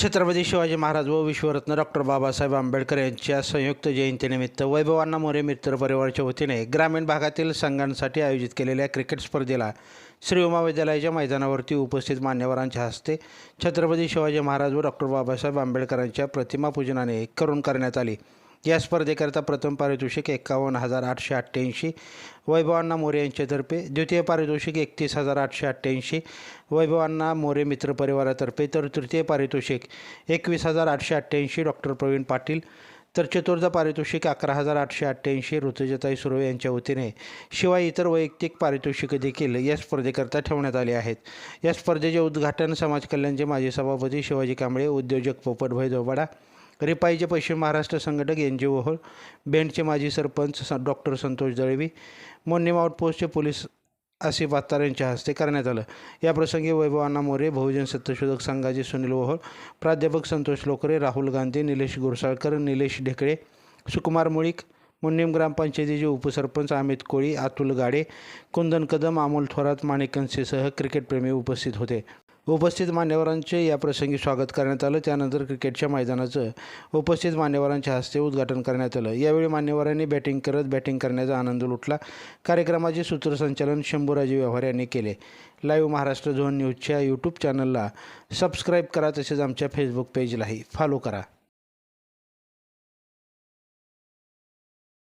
छत्रपती शिवाजी महाराज व विश्वरत्न डॉक्टर बाबासाहेब आंबेडकर यांच्या संयुक्त जयंतीनिमित्त वैभवांना मोरे मित्र परिवाराच्या वतीने ग्रामीण भागातील संघांसाठी आयोजित केलेल्या क्रिकेट स्पर्धेला श्री उमा विद्यालयाच्या मैदानावरती उपस्थित मान्यवरांच्या हस्ते छत्रपती शिवाजी महाराज व डॉक्टर बाबासाहेब आंबेडकरांच्या प्रतिमा पूजनाने करून करण्यात आली. या स्पर्धेकरता प्रथम पारितोषिक एकावन्न हजार आठशे अठ्ठ्याऐंशी वैभवांना मोरे यांच्यातर्फे द्वितीय पारितोषिक एकतीस हजार आठशे अठ्ठ्याऐंशी वैभवांना मोरे मित्र परिवारातर्फे तर तृतीय पारितोषिक एकवीस हजार आठशे अठ्ठ्याऐंशी डॉक्टर प्रवीण पाटील तर चतुर्थ पारितोषिक अकरा हजार आठशे अठ्ठ्याऐंशी ऋतुजताई सुर्वे यांच्या वतीने शिवाय इतर वैयक्तिक पारितोषिकं देखील या स्पर्धेकरता ठेवण्यात आली आहेत. या स्पर्धेचे उद्घाटन समाज कल्याणचे माजी सभापती शिवाजी कांबळे उद्योजक पोपटभाई जोबाडा रिपाईचे पश्चिम महाराष्ट्र संघटक एन जी ओहोळ बेंडचे माजी सरपंच स डॉक्टर संतोष दळवी मोन्नीम आउटपोस्टचे पोलीस आसिफ अत्तार यांच्या हस्ते करण्यात आलं. याप्रसंगी वैभव अण्णा मोरे बहुजन सत्यशोधक संघाचे सुनील ओहोळ प्राध्यापक संतोष लोकरे राहुल गांधी निलेश गुरसाळकर निलेश ढेकळे सुकुमार मुळीक मुन्नीम ग्रामपंचायतीचे उपसरपंच अमित कोळी अतुल गाडे कुंदन कदम अमोल थोरात माणिकंसेसह क्रिकेटप्रेमी उपस्थित होते. उपस्थित मान्यवरांचे या प्रसंगी स्वागत करण्यात आलं. त्यानंतर क्रिकेटच्या मैदानाचं उपस्थित मान्यवरांच्या हस्ते उद्घाटन करण्यात आलं. यावेळी मान्यवरांनी बॅटिंग करत बॅटिंग करण्याचा आनंद लुटला. कार्यक्रमाचे सूत्रसंचालन शंभूराजे व्यवहार यांनी केले. लाईव्ह महाराष्ट्र झोन न्यूजच्या यूट्यूब चॅनलला सबस्क्राईब करा तसेच आमच्या फेसबुक पेजलाही फॉलो करा.